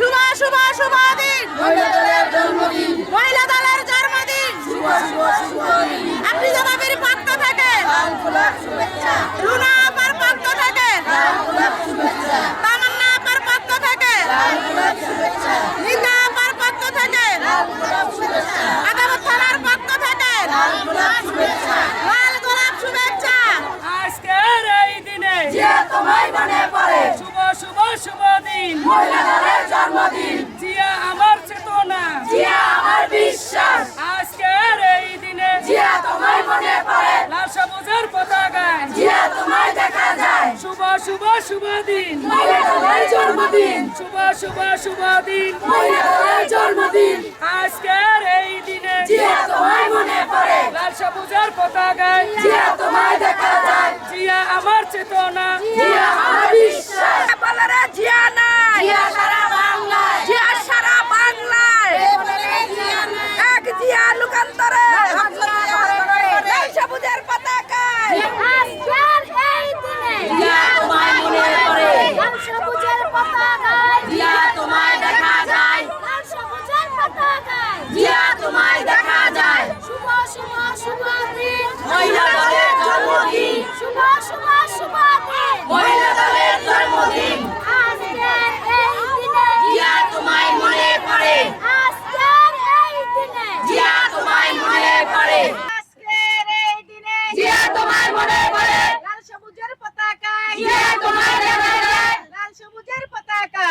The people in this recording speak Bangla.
শুভ শুভ শুভ দিন। মহিলা দলের জন্মদিন। আপনি দাদাবির পক্ষ থেকে রুনা আপার পক্ষ থেকে তামান্না আপার পক্ষ থেকে নিতা আপার থেকে আগামত থানার পক্ষ থেকে লাল গোলাপ শুভেচ্ছা। আজকের এই দিনে তোমায় মনে পড়ে। শুভ শুভ শুভ দিন। মহিলা জন্মদিন জিয়া আমার চেতনা। জিয়া আমার বিশ্বাস। আজকের এই দিনে জিয়া তোমায় মনে পড়ে লাল সবুজের পতাকায় জিয়া তোমায় দেখা যায়। শুভ শুভ শুভ দিন। মহিলা দলের জন্মদিন। শুভ শুভ শুভ দিন। মহিলা দলের জন্মদিন। আজকের এই দিনে জিয়া তোমায় মনে পড়ে লাল সবুজের পতাকায় জিয়া তোমায় দেখা যায়। জিয়া আমার চেতনা। জিয়া অন্তরে সবুজের পতাকায় আজকের সবুজের পতাকায় জিয়া লাল সবুজের পতাকা